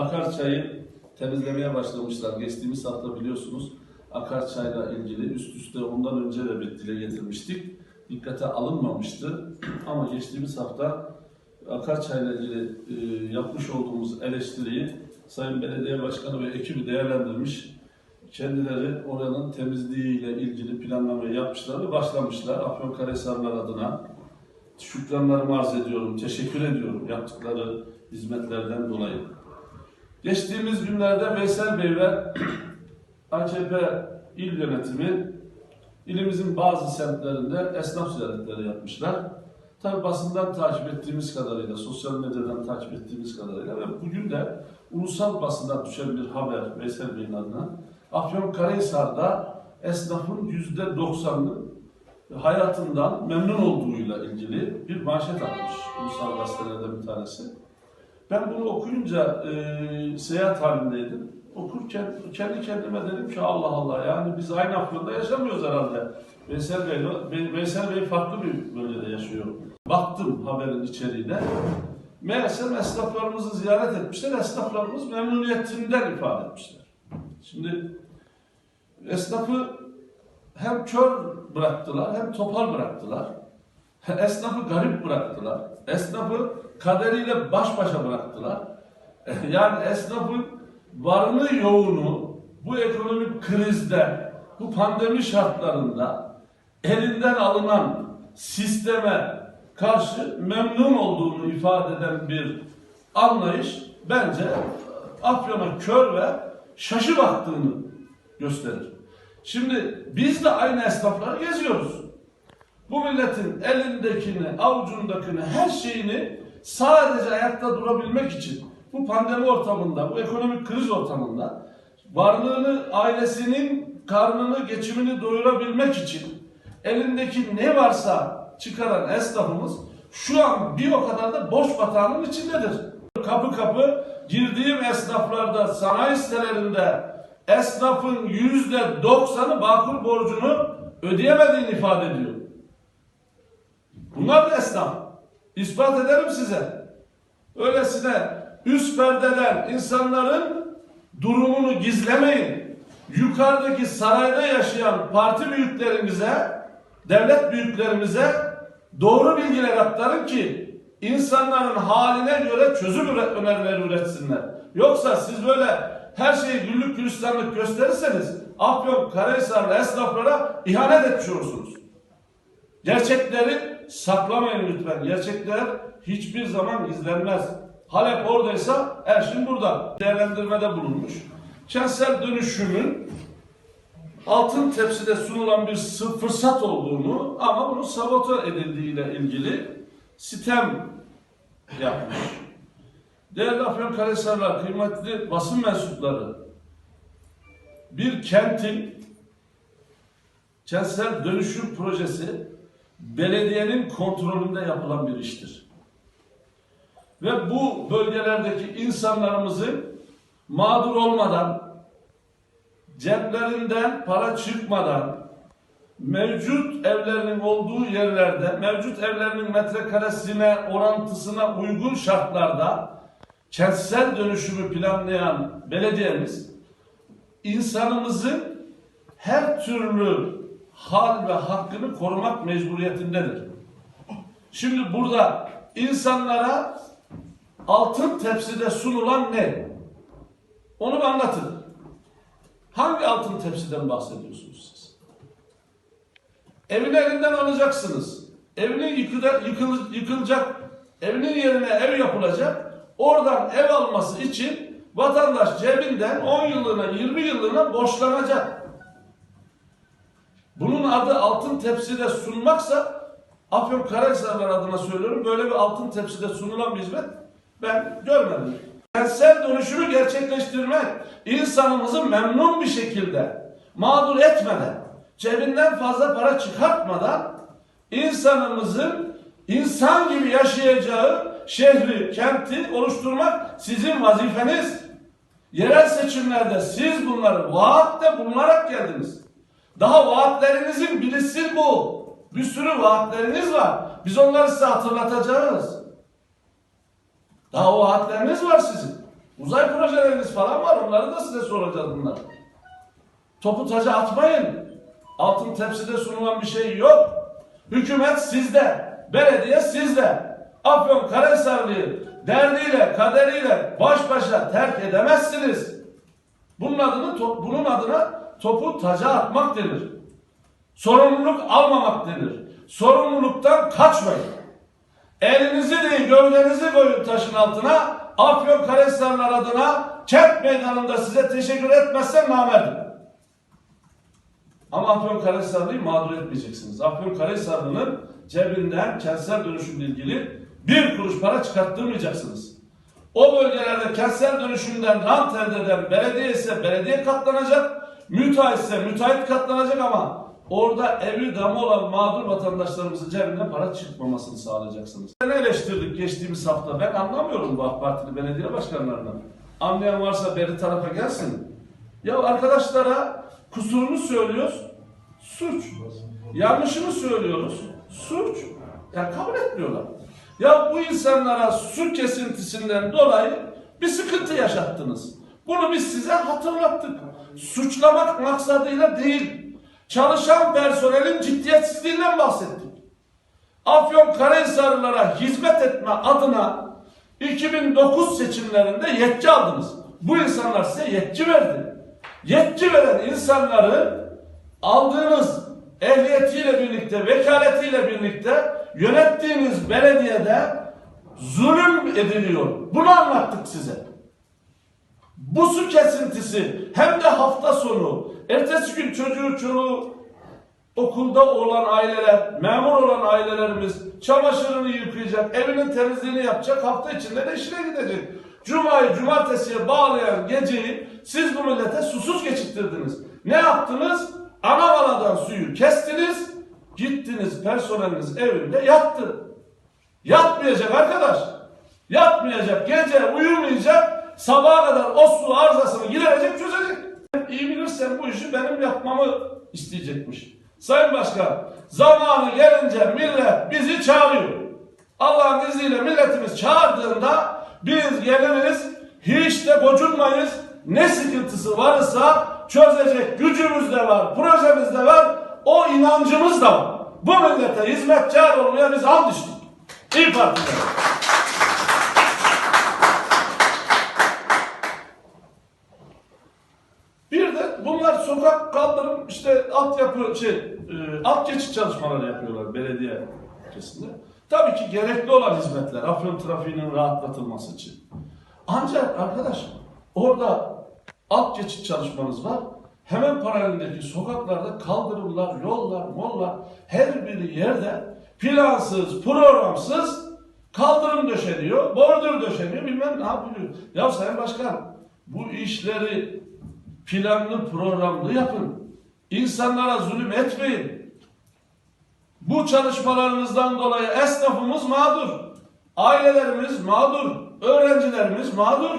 Akarçay'ı temizlemeye başlamışlar. Geçtiğimiz hafta biliyorsunuz Akarçay'la ilgili üst üste ondan önce de bir dile getirmiştik. Dikkate alınmamıştı. Ama geçtiğimiz hafta Akarçay'la ilgili e, yapmış olduğumuz eleştiriyi Sayın Belediye Başkanı ve ekibi değerlendirmiş. Kendileri oranın temizliğiyle ilgili planlamayı yapmışlar ve başlamışlar. Afyonkarahisarlar adına şükranlarımı arz ediyorum, teşekkür ediyorum yaptıkları hizmetlerden dolayı. Geçtiğimiz günlerde Veysel Bey ve AKP il yönetimi ilimizin bazı semtlerinde esnaf ziyaretleri yapmışlar. Tabi basından takip ettiğimiz kadarıyla, sosyal medyadan takip ettiğimiz kadarıyla ve bugün de ulusal basından düşen bir haber Veysel Bey'in adına. Afyonkarahisar'da esnafın yüzde doksanı hayatından memnun olduğuyla ilgili bir manşet atmış ulusal gazetelerden bir tanesi. Ben bunu okuyunca e, seyahat halindeydim. Okurken kendi kendime dedim ki Allah Allah yani biz aynı Afyon'da yaşamıyoruz herhalde. Veysel Bey, Ve- Veysel Bey farklı bir bölgede yaşıyor. Baktım haberin içeriğine. Meğersem esnaflarımızı ziyaret etmişler. Esnaflarımız memnuniyetinden ifade etmişler. Şimdi esnafı hem kör bıraktılar hem topal bıraktılar. Esnafı garip bıraktılar. Esnafı kaderiyle baş başa bıraktılar. Yani esnafın varını yoğunu bu ekonomik krizde, bu pandemi şartlarında elinden alınan sisteme karşı memnun olduğunu ifade eden bir anlayış bence Afyon'a kör ve şaşı baktığını gösterir. Şimdi biz de aynı esnafları geziyoruz. Bu milletin elindekini, avucundakini, her şeyini sadece ayakta durabilmek için bu pandemi ortamında, bu ekonomik kriz ortamında varlığını, ailesinin karnını, geçimini doyurabilmek için elindeki ne varsa çıkaran esnafımız şu an bir o kadar da boş batağının içindedir. Kapı kapı girdiğim esnaflarda, sanayi sitelerinde esnafın yüzde doksanı bakul borcunu ödeyemediğini ifade ediyor. Bunlar da esnaf. İspat ederim size. Öylesine üst perdeden insanların durumunu gizlemeyin. Yukarıdaki sarayda yaşayan parti büyüklerimize, devlet büyüklerimize doğru bilgiler aktarın ki insanların haline göre çözüm önerileri üretsinler. Yoksa siz böyle her şeyi güllük gülistanlık gösterirseniz Afyon, Karahisarlı esnaflara ihanet etmiş olursunuz. Gerçekleri saklamayın lütfen. Gerçekler hiçbir zaman gizlenmez. Halep oradaysa Erşin burada. Değerlendirmede bulunmuş. Kentsel dönüşümün altın tepside sunulan bir fırsat olduğunu ama bunun sabote edildiğiyle ilgili sitem yapmış. Değerli Afyonkarahisarlar, kıymetli basın mensupları, bir kentin kentsel dönüşüm projesi belediyenin kontrolünde yapılan bir iştir. Ve bu bölgelerdeki insanlarımızın mağdur olmadan, ceplerinden para çıkmadan, mevcut evlerinin olduğu yerlerde, mevcut evlerinin metrekaresine, orantısına uygun şartlarda kentsel dönüşümü planlayan belediyemiz, insanımızın her türlü hal ve hakkını korumak mecburiyetindedir. Şimdi burada insanlara altın tepside sunulan ne? Onu bir anlatın. Hangi altın tepsiden bahsediyorsunuz siz? Evini elinden alacaksınız. Evini yıkıda, yıkıl, yıkılacak, evinin yerine ev yapılacak. Oradan ev alması için vatandaş cebinden 10 yıllığına, 20 yıllığına borçlanacak. Bunun adı altın tepside sunmaksa Afyon Karahisarlar adına söylüyorum böyle bir altın tepside sunulan bir hizmet ben görmedim. Kentsel dönüşümü gerçekleştirmek, insanımızı memnun bir şekilde, mağdur etmeden, cebinden fazla para çıkartmadan insanımızın insan gibi yaşayacağı şehri, kenti oluşturmak sizin vazifeniz. Yerel seçimlerde siz bunları vaatte bulunarak geldiniz. Daha vaatlerinizin birisi bu. Bir sürü vaatleriniz var. Biz onları size hatırlatacağız. Daha o vaatleriniz var sizin. Uzay projeleriniz falan var. Onları da size soracağız bunlar. Topu taca atmayın. Altın tepside sunulan bir şey yok. Hükümet sizde. Belediye sizde. Afyon Karahisarlı'yı derdiyle, kaderiyle baş başa terk edemezsiniz. Bunun adını bunun adına topu taca atmak denir. Sorumluluk almamak denir. Sorumluluktan kaçmayın. Elinizi değil gövdenizi koyun taşın altına. Afyon Karahisarlar adına kent meydanında size teşekkür etmezsem namerdim. Ama Afyon Karahisarlı'yı mağdur etmeyeceksiniz. Afyon Karahisarlı'nın cebinden kentsel dönüşümle ilgili bir kuruş para çıkarttırmayacaksınız. O bölgelerde kentsel dönüşümden rant elde eden belediye ise belediye katlanacak, müteahhit ise müteahhit katlanacak ama orada evi damı olan mağdur vatandaşlarımızın cebinden para çıkmamasını sağlayacaksınız. Ne eleştirdik geçtiğimiz hafta? Ben anlamıyorum bu AK Partili belediye başkanlarından. Anlayan varsa beri tarafa gelsin. Ya arkadaşlara kusurunu söylüyoruz, suç. Yanlışını söylüyoruz, suç. Ya kabul etmiyorlar. Ya bu insanlara su kesintisinden dolayı bir sıkıntı yaşattınız. Bunu biz size hatırlattık. Suçlamak maksadıyla değil. Çalışan personelin ciddiyetsizliğinden bahsettik. Afyon Karahisarlılara hizmet etme adına 2009 seçimlerinde yetki aldınız. Bu insanlar size yetki verdi. Yetki veren insanları aldığınız ehliyetiyle birlikte, vekaletiyle birlikte yönettiğiniz belediyede zulüm ediliyor. Bunu anlattık size. Bu su kesintisi hem de hafta sonu, ertesi gün çocuğu çoluğu okulda olan aileler, memur olan ailelerimiz çamaşırını yıkayacak, evinin temizliğini yapacak, hafta içinde de işine gidecek. Cuma'yı cumartesiye bağlayan geceyi siz bu millete susuz geçirtirdiniz. Ne yaptınız? Anavaladan suyu kestiniz, gittiniz personeliniz evinde yattı. Yatmayacak arkadaş. Yatmayacak, gece uyumayacak, sabaha kadar o su arızasını giderecek, çözecek. İyi bilirsen bu işi benim yapmamı isteyecekmiş. Sayın Başkan, zamanı gelince millet bizi çağırıyor. Allah'ın izniyle milletimiz çağırdığında biz geliriz, hiç de gocunmayız. Ne sıkıntısı varsa çözecek gücümüz de var, projemiz de var, o inancımız da var. Bu millete hizmetkar olmaya biz and içtik. İyi Parti'de. Bir de bunlar sokak kaldırım işte altyapı şey e, alt geçit çalışmaları yapıyorlar belediye ülkesinde. Tabii ki gerekli olan hizmetler Afyon trafiğinin rahatlatılması için. Ancak arkadaş orada alt geçit çalışmanız var. Hemen paralelindeki sokaklarda kaldırımlar, yollar, mollar her biri yerde plansız, programsız kaldırım döşeniyor, bordür döşeniyor, bilmem ne yapılıyor. Ya Sayın Başkan bu işleri planlı programlı yapın. İnsanlara zulüm etmeyin. Bu çalışmalarınızdan dolayı esnafımız mağdur. Ailelerimiz mağdur. Öğrencilerimiz mağdur.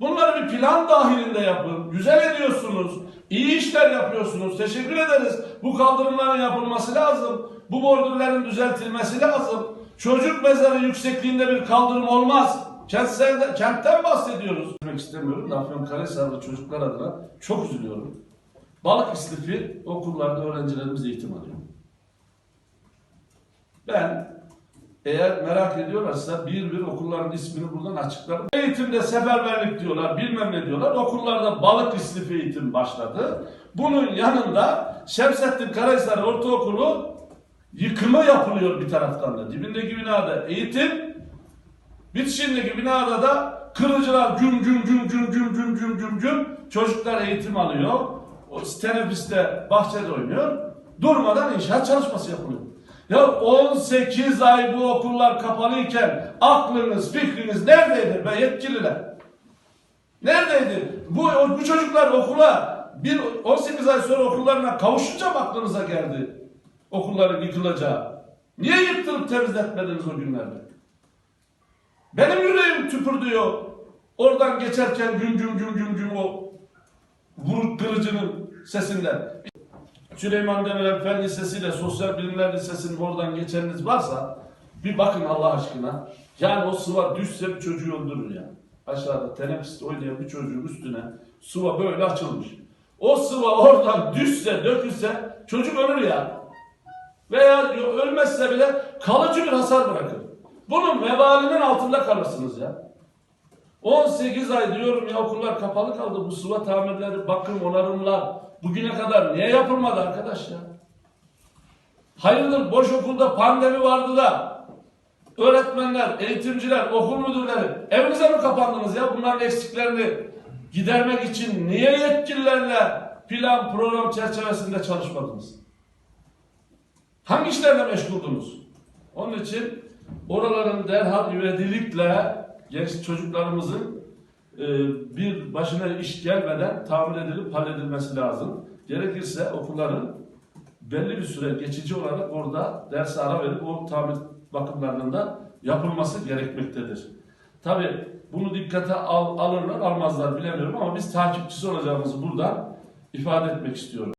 Bunları bir plan dahilinde yapın. Güzel ediyorsunuz. İyi işler yapıyorsunuz. Teşekkür ederiz. Bu kaldırımların yapılması lazım. Bu bordürlerin düzeltilmesi lazım. Çocuk mezarı yüksekliğinde bir kaldırım olmaz. Kentsel, kentten bahsediyoruz. Demek istemiyorum da Afyonkarahisarlı çocuklar adına çok üzülüyorum. Balık istifi okullarda öğrencilerimiz eğitim alıyor. Ben eğer merak ediyorlarsa bir bir okulların ismini buradan açıklarım. Eğitimde seferberlik diyorlar, bilmem ne diyorlar. Okullarda balık istifi eğitim başladı. Bunun yanında Şemsettin Karahisar Ortaokulu yıkımı yapılıyor bir taraftan da. Dibindeki binada eğitim, bitişindeki binada da kırıcılar güm güm güm güm güm güm güm güm güm çocuklar eğitim alıyor. O teneffüste bahçede oynuyor. Durmadan inşaat çalışması yapılıyor. Ya 18 ay bu okullar kapalıyken aklınız, fikriniz neredeydi be yetkililer? Neredeydi? Bu, bu çocuklar okula bir 18 ay sonra okullarına kavuşunca mı aklınıza geldi okulların yıkılacağı? Niye yıktırıp temizletmediniz o günlerde? Tüpürdüyor. Oradan geçerken güm güm güm güm güm o vuruk kırıcının sesinden. Süleyman Demirel Fen Lisesi Sosyal Bilimler Lisesi'nin oradan geçeniniz varsa bir bakın Allah aşkına. Yani o sıva düşse bir çocuğu öldürür ya. aşağıda teneffüste oynayan bir çocuğun üstüne sıva böyle açılmış. O sıva oradan düşse, dökülse çocuk ölür ya. Veya ölmezse bile kalıcı bir hasar bırakır. Bunun vebalinin altında kalırsınız ya. 18 ay diyorum ya okullar kapalı kaldı. Bu sıva tamirleri, bakım, onarımlar bugüne kadar niye yapılmadı arkadaş ya? Hayırdır boş okulda pandemi vardı da öğretmenler, eğitimciler, okul müdürleri evinize mi kapandınız ya bunların eksiklerini gidermek için niye yetkililerle plan program çerçevesinde çalışmadınız? Hangi işlerle meşguldunuz? Onun için oraların derhal ivedilikle genç çocuklarımızın e, bir başına iş gelmeden tamir edilip halledilmesi lazım. Gerekirse okulların belli bir süre geçici olarak orada ders ara verip o tamir bakımlarının da yapılması gerekmektedir. Tabi bunu dikkate al, alırlar almazlar bilemiyorum ama biz takipçisi olacağımızı buradan ifade etmek istiyorum.